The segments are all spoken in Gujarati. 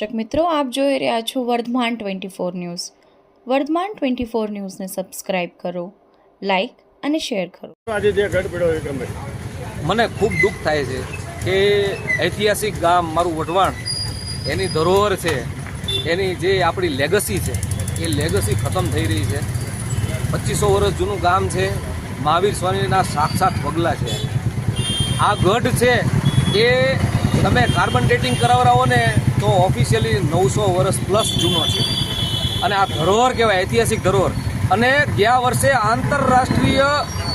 દર્શક મિત્રો આપ જોઈ રહ્યા છો Vardhaman twenty four news. Vardhaman twenty four ન્યૂઝને સબસ્ક્રાઇબ કરો લાઇક અને શેર કરો. આજે જે મને ખૂબ દુઃખ થાય છે કે ઐતિહાસિક ગામ મારું વઢવાણ એની ધરોહર છે એની જે આપણી લેગસી છે એ લેગસી ખતમ થઈ રહી છે. પચીસો વર્ષ જૂનું ગામ છે મહાવીર સ્વામીના સાક્ષાત પગલાં છે. આ ગઢ છે એ તમે કાર્બન ડેટિંગ કરાવરાવો ને તો ઓફિશિયલી નવસો વર્ષ પ્લસ જૂનો છે. અને આ ધરોહર કહેવાય, ઐતિહાસિક ધરોહર. અને ગયા વર્ષે આંતરરાષ્ટ્રીય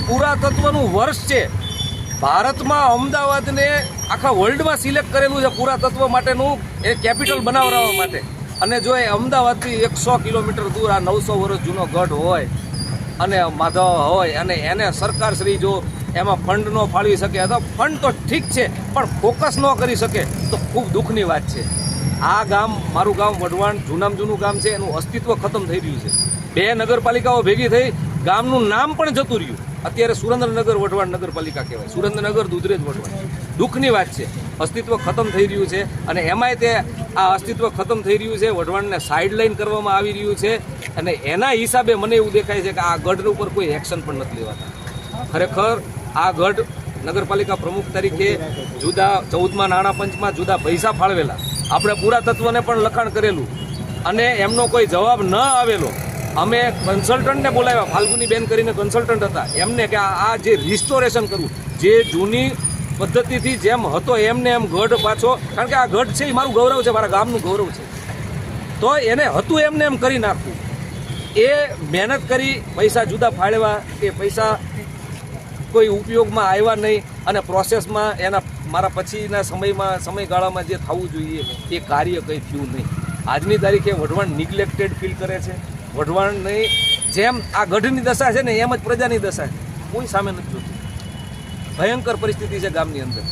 પુરાતત્વનું વર્ષ છે. ભારતમાં અમદાવાદને આખા વર્લ્ડમાં સિલેક્ટ કરેલું છે પુરાતત્વ માટેનું એ કેપિટલ બનાવડાવવા માટે. અને જો એ અમદાવાદથી એકસો કિલોમીટર દૂર આ નવસો વર્ષ જૂનો ગઢ હોય, અને માધવ હોય, અને એને સરકાર શ્રી જો એમાં ફંડ ન ફાળવી શકે અથવા ફંડ તો ઠીક છે, પણ ફોકસ ન કરી શકે, તો ખૂબ દુઃખની વાત છે. આ ગામ મારું ગામ વઢવાણ, જૂનામ જૂનું ગામ છે, એનું અસ્તિત્વ ખતમ થઈ રહ્યું છે. બે નગરપાલિકાઓ ભેગી થઈ, ગામનું નામ પણ જતું રહ્યું. અત્યારે સુરેન્દ્રનગર વઢવાણ નગરપાલિકા કહેવાય. સુરેન્દ્રનગર, દુધરેજ વઢવાણ. દુઃખની વાત છે. અસ્તિત્વ ખતમ થઈ રહ્યું છે અને એમાંય તે આ અસ્તિત્વ ખતમ થઈ રહ્યું છે. વઢવાણને સાઇડ લાઇન કરવામાં આવી રહ્યું છે અને એના હિસાબે મને એવું દેખાય છે કે આ ગઢ ઉપર કોઈ એક્શન પણ નથી લેવાતા. ખરેખર આ ગઢ નગરપાલિકા પ્રમુખ તરીકે જુદા ચૌદમાં નાણાં પંચમાં જુદા પૈસા ફાળવેલા. આપણે પુરાતત્વને પણ લખાણ કરેલું. અને એમનો કોઈ જવાબ ન આવેલો. અમે કન્સલ્ટન્ટને બોલાવ્યા. ફાલ્ગુની બેન કરીને કન્સલ્ટન્ટ હતા. એમને કે આ જે રિસ્ટોરેશન કરવું જે જૂની પદ્ધતિથી જેમ હતો એમને એમ ગઢ પાછો કારણ કે આ ગઢ છે એ મારું ગૌરવ છે, મારા ગામનું ગૌરવ છે. તો એને હતું એમને એમ કરી નાખવું. એ મહેનત કરી પૈસા જુદા ફાળવ્યા એ પૈસા કોઈ ઉપયોગમાં આવ્યા નહીં અને પ્રોસેસમાં એના, મારા પછીના સમયમાં, સમયગાળામાં જે થવું જોઈએ એ કાર્ય કંઈ થયું નહીં. આજની તારીખે વઢવાણ નિગ્લેક્ટેડ ફીલ કરે છે. વઢવાણની જેમ આ ગઢની દશા છે ને એમ જ પ્રજાની દશા છે. કોઈ સામે નથી જોતું. ભયંકર પરિસ્થિતિ છે ગામની અંદર.